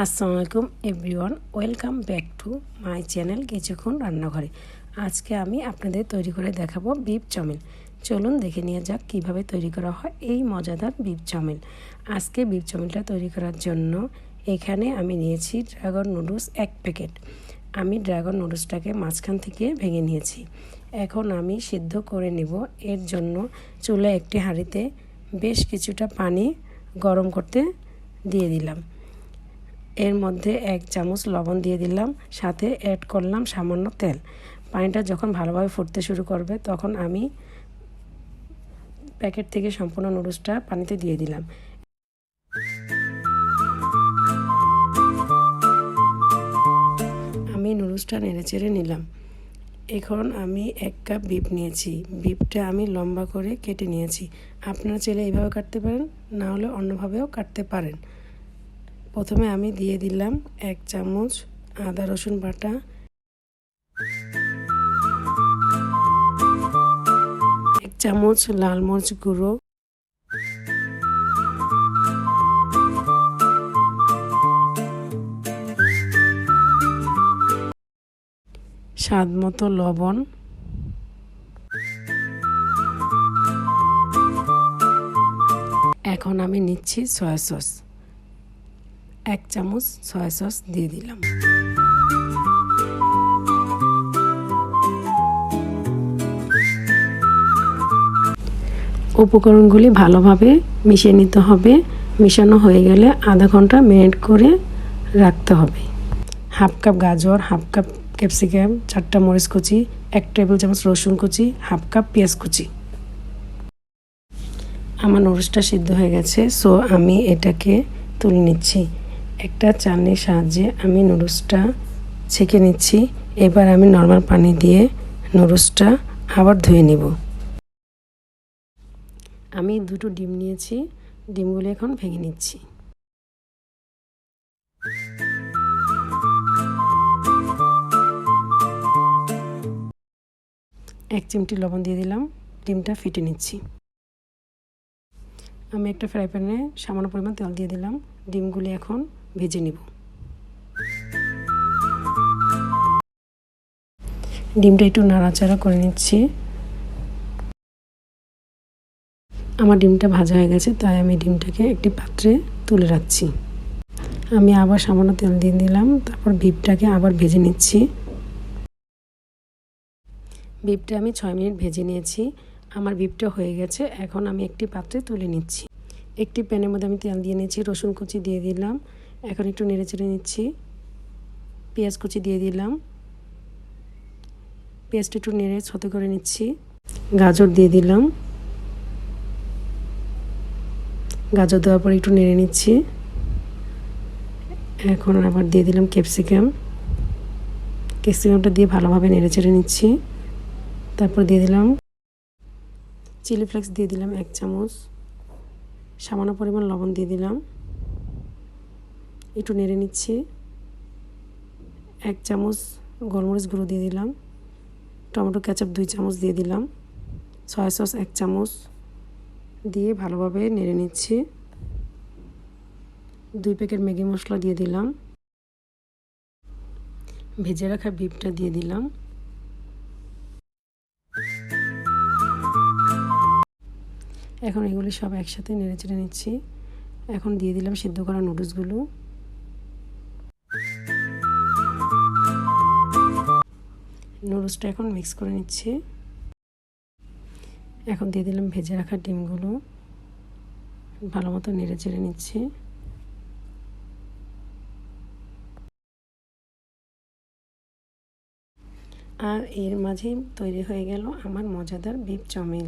আসসালামু আলাইকুম everyone, welcome back to my channel কিছুক্ষণ রান্নাঘরে। আজকে আমি আপনাদের তৈরি করে দেখাবো বিফ চাউমিন। চলুন দেখে নিয়ে যাক কীভাবে তৈরি করা হয় এই মজাদার বিফ চাউমিন। আজকে বিফ চাউমিনটা তৈরি করার জন্য এখানে আমি নিয়েছি ড্রাগন নুডলস এক প্যাকেট। আমি ড্রাগন নুডলসটাকে মাঝখান থেকে ভেঙে নিয়েছি। এখন আমি সিদ্ধ করে নেব। এর জন্য চুলে একটি হাঁড়িতে বেশ কিছুটা পানি গরম করতে দিয়ে দিলাম। এর মধ্যে এক চামচ লবণ দিয়ে দিলাম, সাথে অ্যাড করলাম সামান্য তেল। পানিটা যখন ভালোভাবে ফুটতে শুরু করবে, তখন আমি প্যাকেট থেকে সম্পূর্ণ নুডলসটা পানিতে দিয়ে দিলাম। আমি নুডলসটা নেড়ে চেড়ে নিলাম। এখন আমি এক কাপ বিপ নিয়েছি। বিপটা আমি লম্বা করে কেটে নিয়েছি। আপনারা চাইলে এইভাবে কাটতে পারেন, না হলে অন্যভাবেও কাটতে পারেন। প্রথমে আমি দিয়ে দিলাম এক চামচ আদা রসুন বাটা। এক চামচ লাল মরিচ গুঁড়ো। স্বাদ মতো লবণ। এখন আমি নিচ্ছি সয়া সস। এক চামচ সয়া সস দিয়ে দিলাম। উপকরণগুলি ভালোভাবে মিশিয়ে নিতে হবে। মিশানো হয়ে গেলে আধা ঘণ্টা মেরিনেট করে রাখতে হবে। হাফ কাপ গাজর, হাফ কাপ ক্যাপসিকাম চারটা মরিচ কুচি, এক টেবিল চামচ রসুন কুচি, হাফ কাপ পেঁয়াজ কুচি। আমার নুডলসটা সিদ্ধ হয়ে গেছে সো আমি এটাকে তুলে নিচ্ছি। একটা চালনির সাহায্যে আমি নুডলসটা ছেঁকে নিচ্ছি। এবার আমি নর্মাল পানি দিয়ে নুডলসটা আবার ধুয়ে নেব। আমি দুটো ডিম নিয়েছি, ডিমগুলো এখন ভেঙে নিচ্ছি। এক চিমটি লবণ দিয়ে দিলাম, ডিমটা ফেটে নিচ্ছি। আমি একটা ফ্রাই প্যানে সামান্য পরিমাণ তেল দিয়ে দিলাম, ডিমগুলি এখন ভেজে নিব। ডিমটা একটু নাড়াচাড়া করে নিচ্ছি। আমার ডিমটা ভাজা হয়ে গেছে, তাই আমি ডিমটাকে একটি পাত্রে তুলে রাখছি। আমি আবার সামান্য তেল দিয়ে দিলাম, তারপর ভিপটাকে আবার ভেজে নিচ্ছি। বিপটা আমি ছয় মিনিট ভেজে নিয়েছি, আমার বিপটা হয়ে গেছে, এখন আমি একটি পাত্রে তুলে নিচ্ছি। একটি প্যানের মধ্যে আমি তেল দিয়ে নিচ্ছি রসুন কুচি দিয়ে দিলাম এখন একটু নেড়ে চেড়ে নিচ্ছি। পেঁয়াজ কুচি দিয়ে দিলাম। পেঁয়াজটা একটু নেড়ে ছতে করে নিচ্ছি। গাজর দিয়ে দিলাম। গাজর দেওয়ার পর একটু নেড়ে নিচ্ছি। এখন আবার দিয়ে দিলাম ক্যাপসিকাম। ক্যাপসিকামটা দিয়ে ভালোভাবে নেড়ে চেড়ে নিচ্ছি। তারপর দিয়ে দিলাম চিলি ফ্লেক্স দিয়ে দিলাম এক চামচ। সামান্য পরিমাণ লবণ দিয়ে দিলাম। একটু নেড়ে নিচ্ছি। এক চামচ গোলমরিচ গুঁড়ো দিয়ে দিলাম। টমেটো ক্যাচাপ দুই চামচ দিয়ে দিলাম। সয়া সস এক চামচ দিয়ে ভালোভাবে নেড়ে নিচ্ছি। দুই প্যাকেট ম্যাগি মশলা দিয়ে দিলাম। ভেজে রাখা বিপটা দিয়ে দিলাম। এখন এগুলি সব একসাথে নেড়ে চেড়ে নিচ্ছি। এখন দিয়ে দিলাম সিদ্ধ করা নুডলসগুলো নুডলসটা এখন মিক্স করে নিচ্ছি। এখন দিয়ে দিলাম ভেজে রাখা ডিমগুলো। ভালো মতো নেড়ে চেড়ে নিচ্ছি। আর এর মাঝে তৈরি হয়ে গেল আমার মজাদার বিপ চাউমিন